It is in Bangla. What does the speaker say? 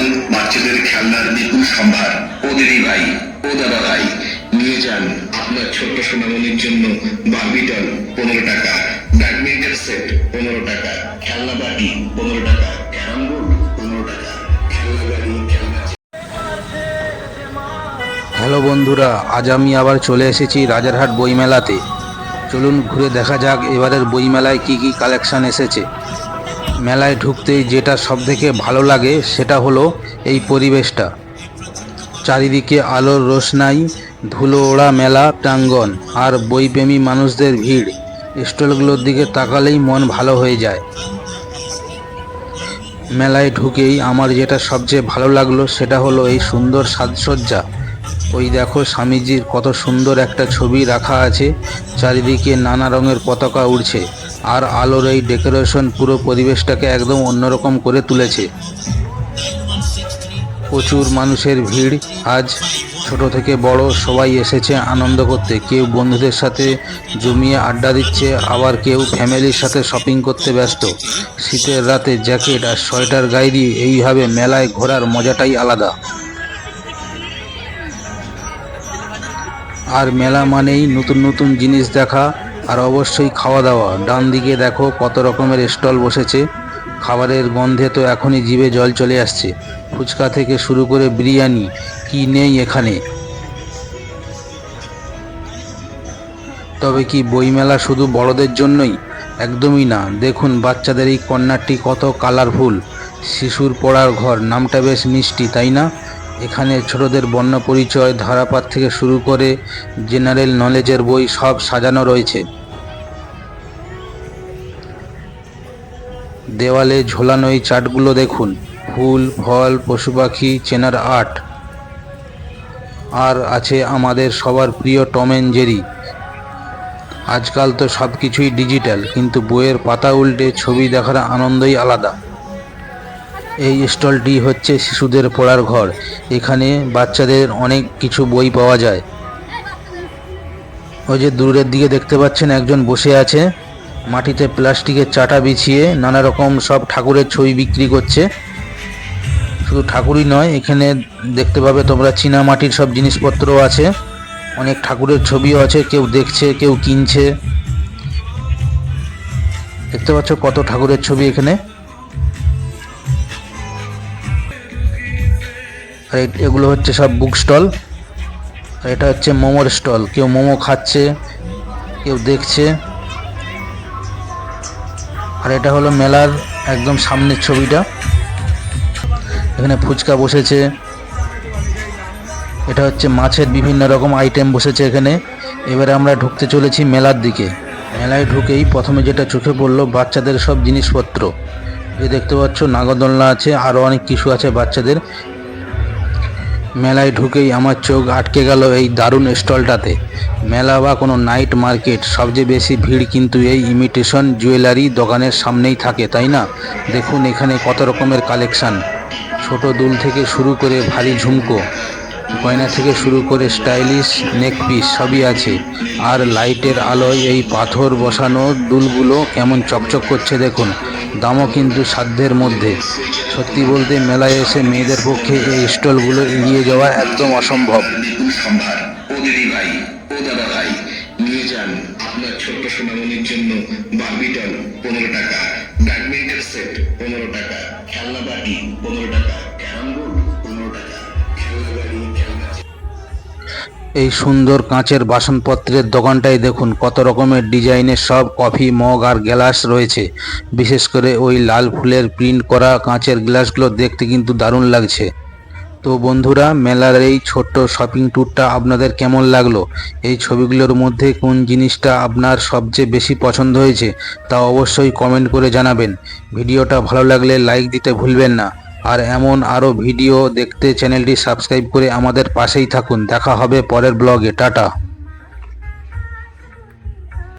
দেখেছেন বাচ্চাদের খেলনার বিপুল সম্ভার। ওদেরই ভাই, ও দাদা ভাই, নিয়ে যান আপনার ছোট্ট সোনামণির জন্য বারবিটল পনেরো টাকা ব্যাডমিন্টন সেট পনেরো টাকা, খেলনা বাটি পনেরো টাকা, ক্যারাম বোর্ড পনেরো টাকা, খেলনা গাড়ি হ্যালো বন্ধুরা, আজ আমি আবার চলে এসেছি রাজারহাট বইমেলাতে। চলুন ঘুরে দেখা যাক এবারের বইমেলায় কি কি কালেকশন এসেছে। মেলায় ঢুকতেই যেটা সবথেকে ভালো লাগে সেটা হলো এই পরিবেশটা। চারিদিকে আলোর রোশনাই, ধুলো ওড়া মেলা, প্রাঙ্গণ আর বইপ্রেমী মানুষদের ভিড়। স্টলগুলোর দিকে তাকালেই মন ভালো হয়ে যায়। মেলায় ঢুকেই আমার যেটা সবচেয়ে ভালো লাগল সেটা হলো এই সুন্দর সাজসজ্জা। ওই দেখো স্বামীজির কত সুন্দর একটা ছবি রাখা আছে, চারিদিকে নানা রঙের পতাকা উড়ছে। আর আলোর এই ডেকোরেশন পুরো পরিবেশটাকে একদম অন্যরকম করে তুলেছে। প্রচুর মানুষের ভিড়। আজ ছোট থেকে বড় সবাই এসেছে আনন্দ করতে। কেউ বন্ধুদের সাথে জমিয়ে আড্ডা দিচ্ছে, আবার কেউ ফ্যামিলির সাথে শপিং করতে ব্যস্ত। শীতের রাতে জ্যাকেট আর সোয়েটার গায়ে দিয়ে এইভাবে মেলায় ঘোরার মজাটাই আলাদা। আর মেলা মানেই নতুন নতুন জিনিস দেখা আর অবশ্যই খাওয়া দাওয়া। ডান দিকে দেখো কত রকমের স্টল বসেছে। খাবারের গন্ধে তো এখনই জিভে জল চলে আসছে। ফুচকা থেকে শুরু করে বিরিয়ানি, কি নেই এখানে? তবে কি বইমেলা শুধু বড়দের জন্যই? একদমই না। দেখুন বাচ্চাদের এই কর্নারটি কত কালারফুল। শিশুর পড়ার ঘর, নামটা বেশ মিষ্টি, তাই না? এখানে ছোটদের বর্ণ পরিচয় ধারাপাত থেকে শুরু করে জেনারেল নলেজের বই সব সাজানো রয়েছে। দেওয়ালে ঝোলানো এই চার্টগুলো দেখুন। ফুল, ফল পশু পাখি চেনার আর্ট আর আছে আমাদের সবার প্রিয় টম অ্যান্ড জেরি। আজকাল তো সব কিছুই ডিজিটাল, কিন্তু বইয়ের পাতা উল্টে ছবি দেখার আনন্দই আলাদা। এই স্টলটি হচ্ছে শিশুদের পড়ার ঘর। এখানে বাচ্চাদের অনেক কিছু বই পাওয়া যায়। ওই যে দূরের দিকে দেখতে পাচ্ছেন একজন বসে আছে। মাটিতে প্লাস্টিকের চাটা বিছিয়ে নানা রকম সব ঠাকুরের ছবি বিক্রি করছে। শুধু ঠাকুরই নয়, এখানে দেখতে পাবে তোমরা চীনা মাটির সব জিনিসপত্রও আছে। অনেক ঠাকুরের ছবিও আছে, কেউ দেখছে, কেউ কিনছে। দেখতে পাচ্ছ কত ঠাকুরের ছবি এখানে। আর এগুলো হচ্ছে সব বুক স্টল আর এটা হচ্ছে মোমোর স্টল কেউ মোমো খাচ্ছে, কেউ দেখছে। আর এটা হলো মেলার একদম সামনের ছবিটা। এখানে ফুচকা বসেছে। এটা হচ্ছে মাছের বিভিন্ন রকম আইটেম বসেছে এখানে। এবারে আমরা ঢুকতে চলেছি মেলার দিকে। মেলায় ঢুকেই প্রথমে যেটা চোখে পড়ল, বাচ্চাদের সব জিনিসপত্র। এই দেখতে পাচ্ছ, নাগরদোলনা আছে আরও অনেক কিছু আছে বাচ্চাদের। মেলায় ঢুকেই আমার চোখ আটকে গেল এই দারুণ স্টলটাতে। মেলা বা কোনো নাইট মার্কেট, সবচেয়ে বেশি ভিড় কিন্তু এই ইমিটেশন জুয়েলারি দোকানের সামনেই থাকে, তাই না? দেখুন এখানে কত রকমের কালেকশান। ছোট দুল থেকে শুরু করে ভারী ঝুমকো। গয়না থেকে শুরু করে স্টাইলিশ নেক পিস সবই আছে। আর লাইটের আলোয় এই পাথর বসানো দুলগুলো কেমন চকচক করছে দেখুন। দামও কিন্তু সাধ্যের মধ্যে। সত্যি বলতে মেলায় এসে মেয়েদের পক্ষে এই স্টলগুলো এড়িয়ে যাওয়া একদম অসম্ভব। টাকা, ব্যাডমিন্টন সেট পনেরো টাকা, খেলনা বাটি পনেরো টাকা। এই সুন্দর কাঁচের বাসনপত্রের দোকানটাই দেখুন, কত রকমের ডিজাইনের সব কফি, মগ আর গ্লাস রয়েছে। বিশেষ করে ওই লাল ফুলের প্রিন্ট করা কাঁচের গ্লাসগুলো দেখতে কিন্তু দারুণ লাগছে। তো বন্ধুরা, মেলার এই ছোট্ট শপিং ট্যুরটা আপনাদের কেমন লাগল? এই ছবিগুলোর মধ্যে কোন জিনিসটা আপনার সবচেয়ে বেশি পছন্দ হয়েছে তা অবশ্যই কমেন্ট করে জানাবেন। ভিডিওটা ভালো লাগলে লাইক দিতে ভুলবেন না। আর এমন আরও ভিডিও দেখতে চ্যানেলটি সাবস্ক্রাইব করে আমাদের পাশেই থাকুন। দেখা হবে পরের ব্লগে। টাটা।